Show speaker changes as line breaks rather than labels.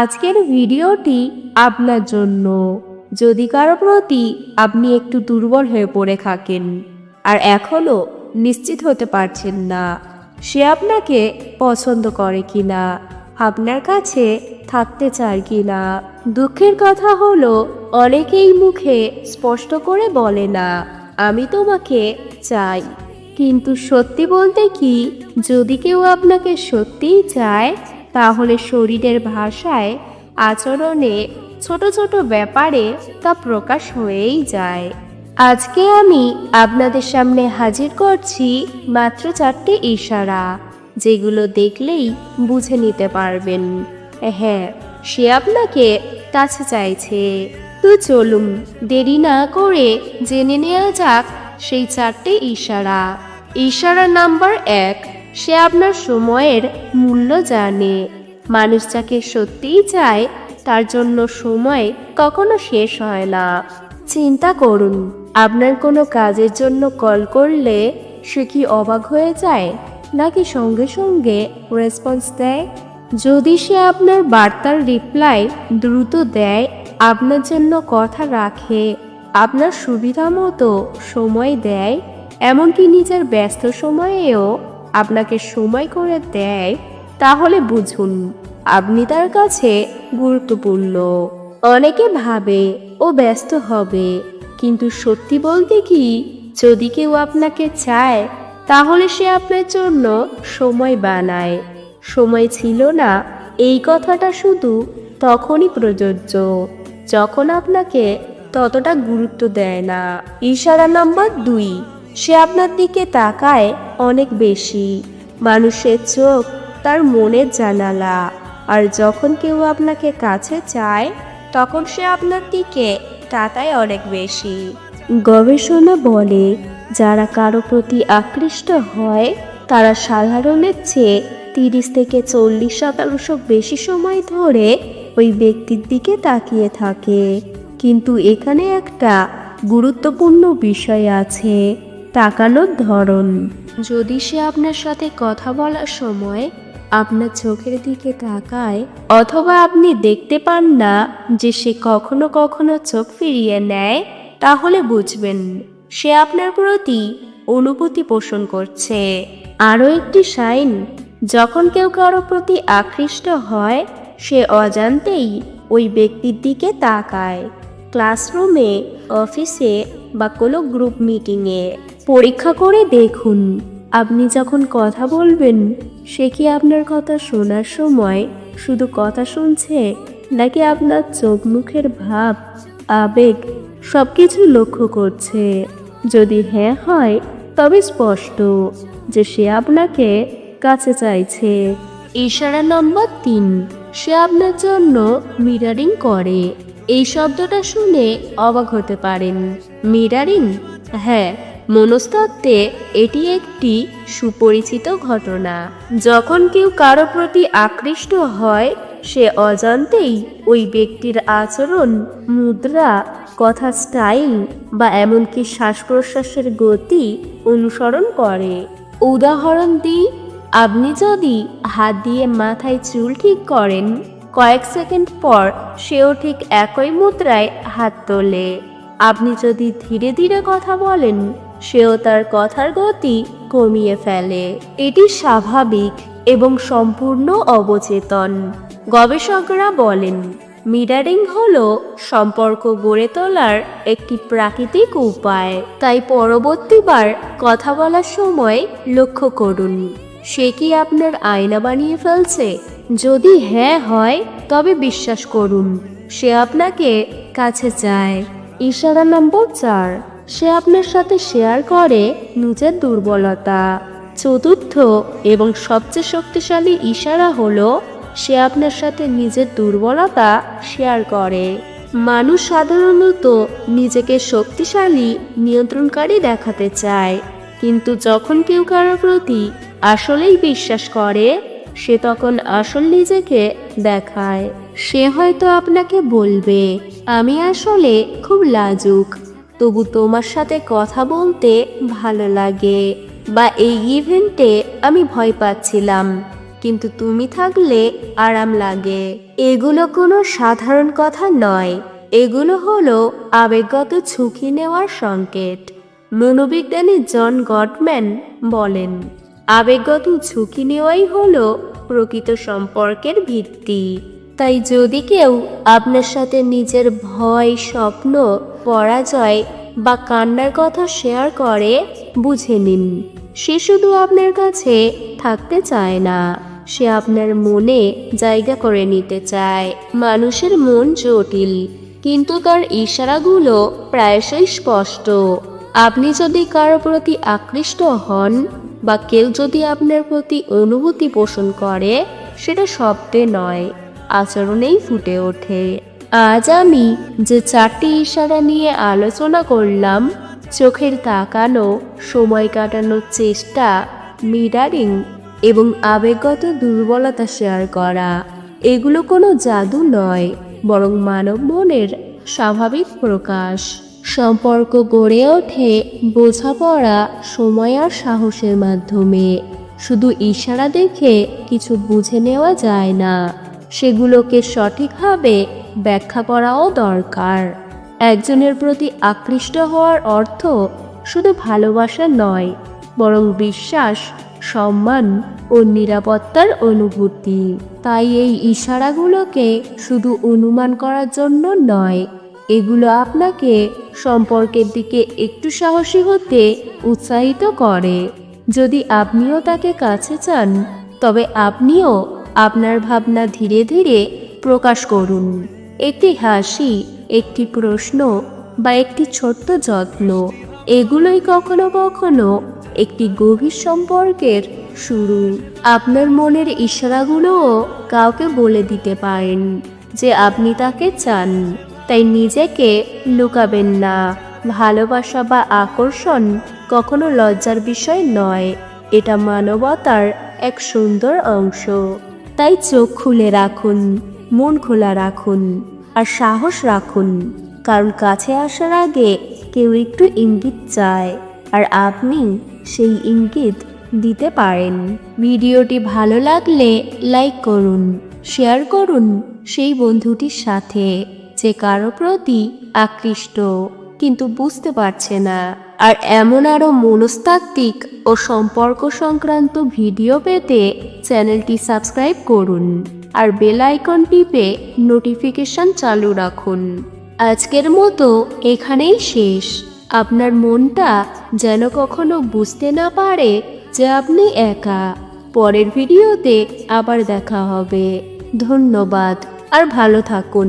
আজকের ভিডিওটি আপনার জন্য। যদি কারও প্রতি আপনি একটু দুর্বল হয়ে পড়ে থাকেন আর এখনও নিশ্চিত হতে পারছেন না, সে আপনাকে পছন্দ করে কিনা, আপনার কাছে থাকতে চায় কিনা, দুঃখের কথা হলো অনেকেই মুখে স্পষ্ট করে বলে না, আমি তোমাকে চাই। কিন্তু সত্যি বলতে কি, যদি কেউ আপনাকে সত্যিই চায় তাহলে শরীরের ভাষায় আচরণে ছোট ছোট ব্যাপারে তা প্রকাশ হয়েই যায়। আজকে আমি আপনাদের সামনে হাজির করছি মাত্র চারটে ইশারা, যেগুলো দেখলেই বুঝে নিতে পারবেন। হ্যাঁ সে আপনাকে কাছে চাইছে। তো চলুন, দেরি না করে জেনে নেওয়া যাক সেই চারটে ইশারা। ইশারা নাম্বার এক সে আপনার সময়ের মূল্য জানে। মানুষ যাকে সত্যিই চায়, তার জন্য সময় কখনো শেষ হয় না। চিন্তা করুন, আপনার কোনো কাজের জন্য কল করলে সে কি অবাক হয়ে যায়, নাকি সঙ্গে সঙ্গে রেসপন্স দেয়? যদি সে আপনার বার্তার রিপ্লাই দ্রুত দেয়, আপনার জন্য কথা রাখে, আপনার সুবিধা মতো সময় দেয়, এমনকি নিজের ব্যস্ত সময়েও আপনাকে সময় করে দেয়, তাহলে বুঝুন, আপনি তার কাছে গুরুত্বপূর্ণ। অনেকে ভাবে ও ব্যস্ত হবে, কিন্তু সত্যি বলতে কি, যদি কেউ আপনাকে চায়, তাহলে সে আপনার জন্য সময় বানায়। সময় ছিল না, এই কথাটা শুধু তখনই প্রযোজ্য, যখন আপনাকে ততটা গুরুত্ব দেয় না। ইশারা নম্বর দুই। সে আপনার দিকে তাকায় অনেক বেশি। মানুষের চোখ তার মনের জানালা। আর যখন কেউ আপনাকে কাছে চায়, তখন সে আপনার দিকে তাকায় অনেক বেশি। গবেষণা বলে, যারা কারও প্রতি আকৃষ্ট হয়, তারা সাধারণের চেয়ে তিরিশ থেকে চল্লিশ শতাংশ বেশি সময় ধরে ওই ব্যক্তির দিকে তাকিয়ে থাকে। কিন্তু এখানে একটা গুরুত্বপূর্ণ বিষয় আছে। তাকানোর ধরন যদি সে আপনার সাথে কথা বলার সময় আপনার চোখের দিকে তাকায়, অথবা আপনি দেখতে পান না যে সে কখনো কখনো চোখ ফিরিয়ে নেয়, তাহলে বুঝবেন সে আপনার প্রতি অনুভূতি পোষণ করছে। আরও একটি সাইন, যখন কেউ কারও প্রতি আকৃষ্ট হয়, সে অজান্তেই ওই ব্যক্তির দিকে তাকায়। ক্লাসরুমে, অফিসে বা কোনো গ্রুপ মিটিংয়ে। পরীক্ষা করে দেখুন। আপনি যখন কথা বলবেন, সে কি আপনার কথা শোনার সময় শুধু কথা শুনছে, নাকি আপনার চোখ মুখের ভাব, আবেগ সব কিছু লক্ষ্য করছে? যদি হ্যাঁ হয়, তবে স্পষ্ট যে সে আপনাকে কাছে চাইছে। ইশারা নম্বর তিন, সে আপনার জন্য মিরারিং করে। এই শব্দটা শুনে অবাক হতে পারেন। মিরারিং হ্যাঁ মনস্তত্ত্বে এটি একটি সুপরিচিত ঘটনা। যখন কেউ কারও প্রতি আকৃষ্ট হয়, সে অজান্তেই ওই ব্যক্তির আচরণ, মুদ্রা, কথা স্টাইল বা এমনকি শ্বাস প্রশ্বাসের গতি অনুসরণ করে। উদাহরণ দিই, আপনি যদি হাত দিয়ে মাথায় চুল ঠিক করেন, কয়েক সেকেন্ড পর সেও ঠিক একই মুদ্রায় হাত তোলে। আপনি যদি ধীরে ধীরে কথা বলেন সেও তার কথার গতি কমিয়ে ফেলে। এটি স্বাভাবিক এবং সম্পূর্ণ অবচেতন। গবেষকরা বলেন মিরারিং হলো সম্পর্ক গড়ে তোলার একটি প্রাকৃতিক উপায়। তাই পরবর্তীবার কথা বলার সময় লক্ষ্য করুন, সে কি আপনার আয়না বানিয়ে ফেলছে? যদি হ্যাঁ হয়, তবে বিশ্বাস করুন, সে আপনাকে কাছে চায়। ইশারা নম্বর চার। সে আপনার সাথে শেয়ার করে নিজের দুর্বলতা। চতুর্থ এবং সবচেয়ে শক্তিশালী ইশারা হলো, সে আপনার সাথে নিজের দুর্বলতা শেয়ার করে। মানুষ সাধারণত নিজেকে শক্তিশালী, নিয়ন্ত্রণকারী দেখাতে চায়। কিন্তু যখন কেউ কারোর প্রতি আসলেই বিশ্বাস করে, সে তখন আসল নিজেকে দেখায়। সে হয়তো আপনাকে বলবে, আমি আসলে খুব লাজুক। তবু তোমার সাথে কথা বলতে ভালো লাগে। বা এই ইভেন্টে আমি ভয় পাচ্ছিলাম, কিন্তু তুমি থাকলে আরাম লাগে। এগুলো কোনো সাধারণ কথা নয়। এগুলো হলো আবেগগত ঝুঁকি নেওয়ার সংকেত। মনোবিজ্ঞানী জন গটম্যান বলেন, আবেগগত ঝুঁকি নেওয়াই হলো প্রকৃত সম্পর্কের ভিত্তি। তাই যদি কেউ আপনার সাথে নিজের ভয়, স্বপ্ন, পরাজয় বা কান্নার কথা শেয়ার করে, বুঝে নিন। সে শুধু আপনার কাছে থাকতে চায় না। সে আপনার মনে জায়গা করে নিতে চায়। মানুষের মন জটিল, কিন্তু তার ইশারাগুলো প্রায়শই স্পষ্ট। আপনি যদি কারও প্রতি আকৃষ্ট হন বা কেউ যদি আপনার প্রতি অনুভূতি পোষণ করে, সেটা শব্দে নয়। আচরণেই ফুটে ওঠে। আজ আমি যে চারটি ইশারা নিয়ে আলোচনা করলাম, চোখের তাকানো, সময় কাটানোর চেষ্টা, মিরারিং এবং আবেগগত দুর্বলতা শেয়ার করা, এগুলো কোনো জাদু নয়, বরং মানব মনের স্বাভাবিক প্রকাশ। সম্পর্ক গড়ে ওঠে বোঝাপড়া, সময় আর সাহসের মাধ্যমে। শুধু ইশারা দেখে কিছু বুঝে নেওয়া যায় না। সেগুলোকে সঠিকভাবে ব্যাখ্যা করাও দরকার। একজনের প্রতি আকৃষ্ট হওয়ার অর্থ শুধু ভালোবাসা নয়, বরং বিশ্বাস, সম্মান ও নিরাপত্তার অনুভূতি। তাই এই ইশারাগুলোকে শুধু অনুমান করার জন্য নয়, এগুলো আপনাকে সম্পর্কের দিকে একটু সাহসী হতে উৎসাহিত করে। যদি আপনিও তাকে কাছে চান, তবে আপনিও আপনার ভাবনা ধীরে ধীরে প্রকাশ করুন। একটি হাসি, একটি প্রশ্ন বা একটি ছোট্ট যত্ন, এগুলোই কখনো কখনো একটি গভীর সম্পর্কের শুরু। আপনার মনের ইশারাগুলোও কাউকে বলে দিতে পারেন যে আপনি তাকে চান, তাই নিজেকে লুকাবেন না। ভালোবাসা বা আকর্ষণ কখনো লজ্জার বিষয় নয়, এটা মানবতার এক সুন্দর অংশ। তাই চোখ খুলে রাখুন, মন খোলা রাখুন আর সাহস রাখুন। কারণ কাছে আসার আগে কেউ একটু ইঙ্গিত চায় আর আপনি সেই ইঙ্গিত দিতে পারেন। ভিডিওটি ভালো লাগলে লাইক করুন, শেয়ার করুন সেই বন্ধুটির সাথে যে কারও প্রতি আকৃষ্ট। কিন্তু বুঝতে পারছে না। আর এমন আরও মনস্তাত্ত্বিক ও সম্পর্ক সংক্রান্ত ভিডিও পেতে চ্যানেলটি সাবস্ক্রাইব করুন আর বেল আইকন টিপে নোটিফিকেশন চালু রাখুন। আজকের মতো এখানেই শেষ। আপনার মনটা যেন কখনো বুঝতে না পারে যে আপনি একা। পরের ভিডিওতে আবার দেখা হবে। ধন্যবাদ। আর ভালো থাকুন।